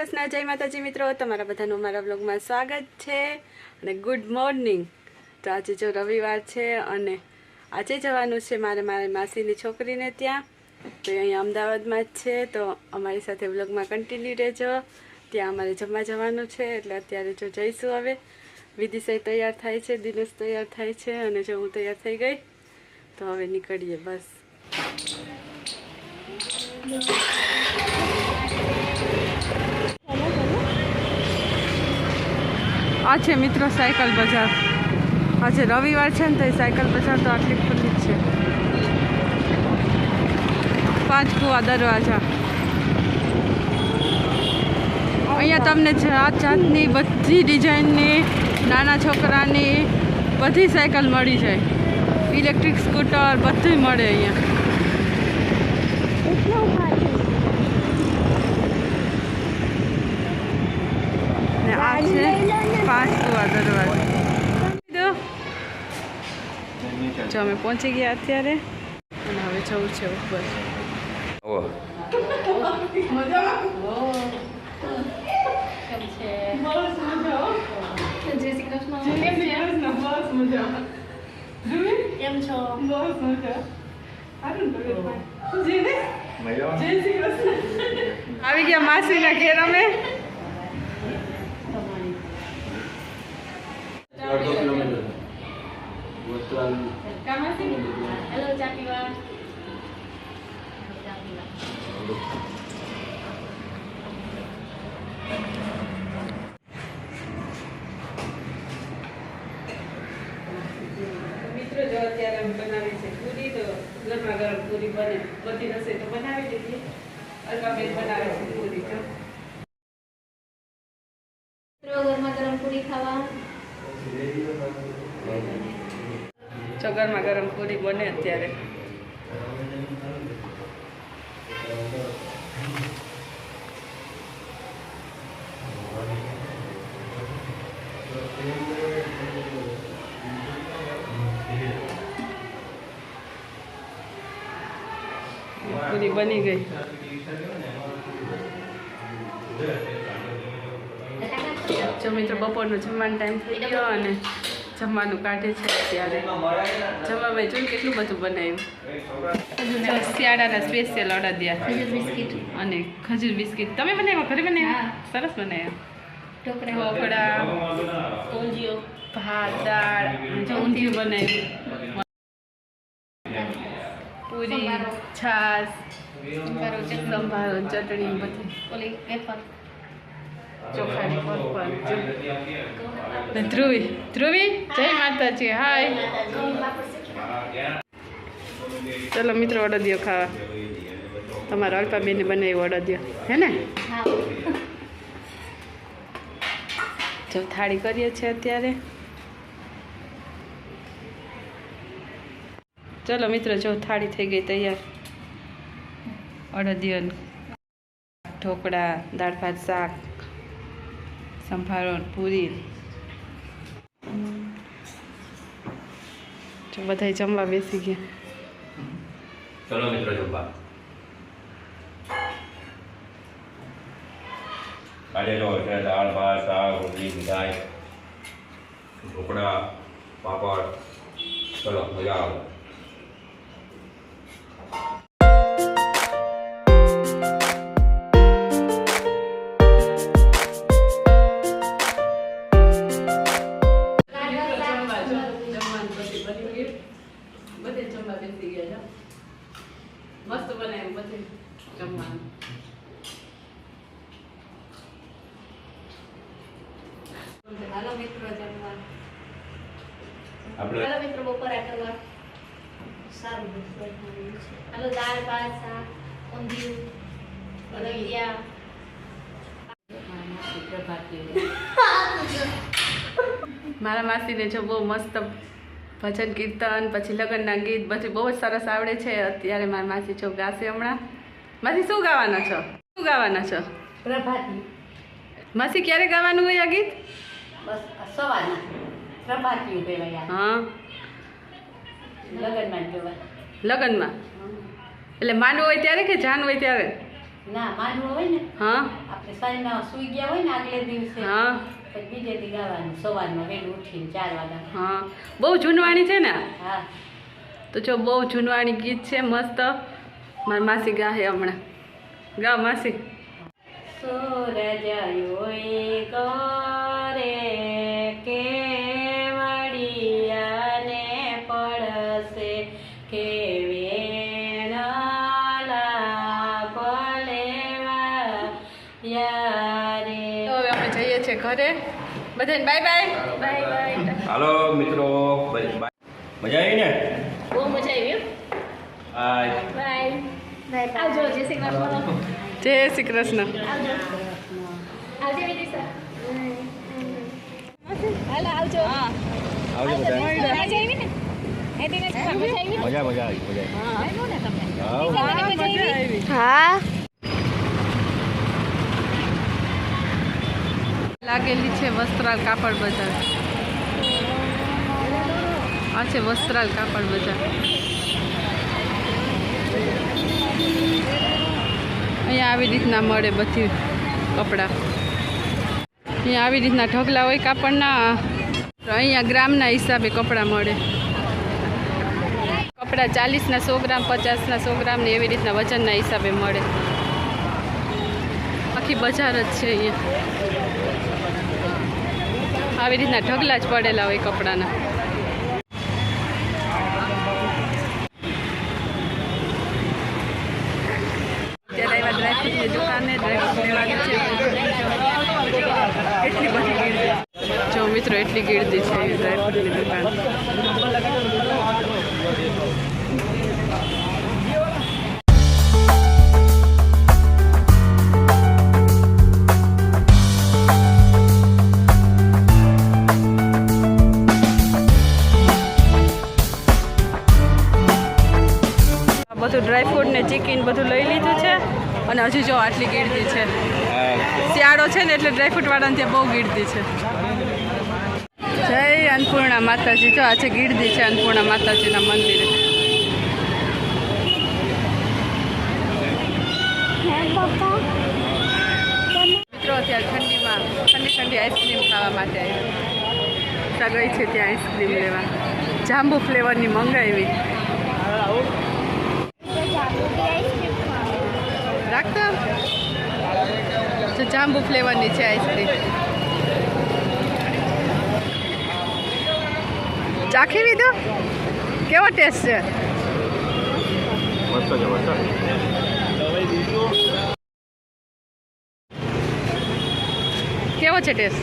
જય માતાજી મિત્રો, તમારા બધાનું મારા બ્લોગમાં સ્વાગત છે અને ગુડ મોર્નિંગ તો આજે જો રવિવાર છે અને આજે જવાનું છે મારે મારી માસીની છોકરીને ત્યાં. તો અહીંયા અમદાવાદમાં જ છે, તો અમારી સાથે બ્લોગમાં કન્ટિન્યુ રહેજો. ત્યાં અમારે જમવા જવાનું છે, એટલે અત્યારે જો જઈશું હવે. વિદિશય તૈયાર થાય છે, દિનેશ તૈયાર થાય છે અને જો હું તૈયાર થઈ ગઈ, તો હવે નીકળીએ બસ. આ છે મિત્રો સાયકલ બજાર. આજે રવિવાર છે ને તો એ સાયકલ બજાર તો આટલી ખુલ્લી જ છે. પાંચ કુવા દરવાજા. અહીંયા તમને જાત જાતની બધી ડિઝાઇનની, નાના છોકરાની બધી સાયકલ મળી જાય. ઇલેક્ટ્રિક સ્કૂટર બધું મળે અહીંયા ને આ છે. પાંચ કુવા દરવાજા જો અમે પહોંચી ગયા અત્યારે. અને હવે જવું છે ઉપર. આવો. જય શ્રી કૃષ્ણ. કેમ છો આવી ગયા માસીના ઘેર અમે. હેલો ચા પીવા મિત્રો જો અત્યારે અમે બનાવી છે પૂરી તો ગરમા ગરમ પૂરી બને. બધી રસોઈ તો બનાવી દીધી અલ્પાબેન બનાવે છે પૂરી તો મિત્રો ગરમા ગરમ પૂરી ખાવા. ગરમા ગરમ પૂરી બને અત્યારે. પૂરી બની ગઈ. જો મિત્રો બપોરનો જમવાનો ટાઈમ થઈ ગયો અને જમવાનું કાઢે છે અત્યારે. જમવામાં જોયું કેટલું બધું બનાવ્યું? શિયાળાના સ્પેશિયલ અડદિયા ખજૂર બિસ્કીટ. અને ખજૂર બિસ્કિટ. તમે બનાવ્યા? ઘરે બનાવ્યા. સરસ બનાવ્યા. ઢોકળા. ભાત દાળ ઊંધિયું બનાવ્યું. પૂરી છાસ સંભારો ચટણી બધી. ઓલી વેફર. ચોખાની પરપર ને ધ્રુવી. ધ્રુવી? જય માતાજી, હાય. ચલો મિત્રો અડદિયો ખાવા. તમારા અલ્પાબેને બનાવ્યું અડદિયો હે ને? જો થાળી કરીએ છીએ અત્યારે. ચલો મિત્રો, જો થાળી થઈ ગઈ તૈયાર. અડદિયો ઢોકળા, દાળ ભાત, શાક. સંભારો પૂરી જો બધા જમવા બેસી ગયા ચલો મિત્રો જમવા આજે જો છે દાળ ભાત શાક રોટલી મીઠાઈ ઢોકળા પાપડ ચલો મજા આવે હાલો મિત્રો જમવા. આપણે હાલો મિત્રો બપોરા કરવા. સારું હાલો દાળ ભાત શાક ઊંધિયું અડદિયા મારા માસીને જો બહુ મસ્ત ભજન કીર્તન પછી લગ્નના ગીત બધું બહુ જ સરસ આવડે છે. અત્યારે મારા માસી છો ગાશે હમણાં. માસી શું ગાવાના છો? શું ગાવાના છો? પ્રભાતી. માસી ક્યારે ગાવાનું હોય આ ગીત? બસ સવારના. પ્રભાતીયું કહેવાય હા. લગ્નમાં જ કહેવાય. લગ્નમાં? એટલે માનવું હોય ત્યારે કે જાન હોય ત્યારે? ના માનવું હોય ને. હા. આપણે સાંજના સુઈ ગયા હોય ને આગલે દિવસે હા. બીજે દી ગાવાનું સવારમાં વહેલું ઉઠીને ચાર વાગ્યા હા. બહુ જૂનવાણી છે ને? હા. તો જો બહુ જૂનવાણી ગીત છે મસ્ત. મારી માસી ગાહે હમણાં. ગા માસી. સૂરજ યારે. તો હવે અમે જઈએ છીએ ઘરે. બધાને બાય બાય બાય બાય હાલો મિત્રો. બાય. મજા આવી ને? બહુ મજા આવી હાય બાય આવજો જય શ્રી કૃષ્ણ. જય શ્રી કૃષ્ણ. આવજો. આવજો વિદિશા હાલો આવજો. હા. આવજો બધા. મજા આવી ને? મજા આવી. મજા મજા આવી મજા આવ. હા, મજા આવી. હા. લાગેલી છે વસ્ત્રાલ કાપડ બજાર. આ છે વસ્ત્રાલ કાપડ બજાર. અહીંયા આવી રીતના મળે બધી કપડાં. અહીંયા આવી રીતના ઢગલા હોય કાપડના. અહીંયા ગ્રામના હિસાબે કપડાં મળે. કપડાં ચાલીસના સો ગ્રામ, પચાસના સો ગ્રામ ને એવી રીતના વજનના હિસાબે મળે. આખી બજાર જ છે અહીંયા. આવી રીતના ઢગલા જ પડેલા હોય કપડાના. જો મિત્રો એટલી ગીર્દી છે ડ્રાયફ્રૂટની દુકાન. ને ચિકન બધું લઈ લીધું છે. અને હજુ જો આટલી ગીરદી છે. શિયાળો છે ને એટલે ડ્રાયફ્રૂટ વાળાને ત્યાં બહુ ગીરદી છે. જય અન્નપૂર્ણા માતાજી. જો આ છે ગીરદી છે અન્નપૂર્ણા માતાજીના મંદિરે. મિત્રો, અત્યારે ઠંડીમાં ઠંડી ઠંડી આઈસ્ક્રીમ ખાવા માટે ત્યાં ગઈ છે ત્યાં આઈસ્ક્રીમ લેવા. જાંબુ ફ્લેવરની મંગાવી. રાખતો? તો જાંબુ ફ્લેવરની છે આઈસ્ક્રીમ. ચાખી લીધો? કેવો ટેસ્ટ છે? કેવો છે ટેસ્ટ?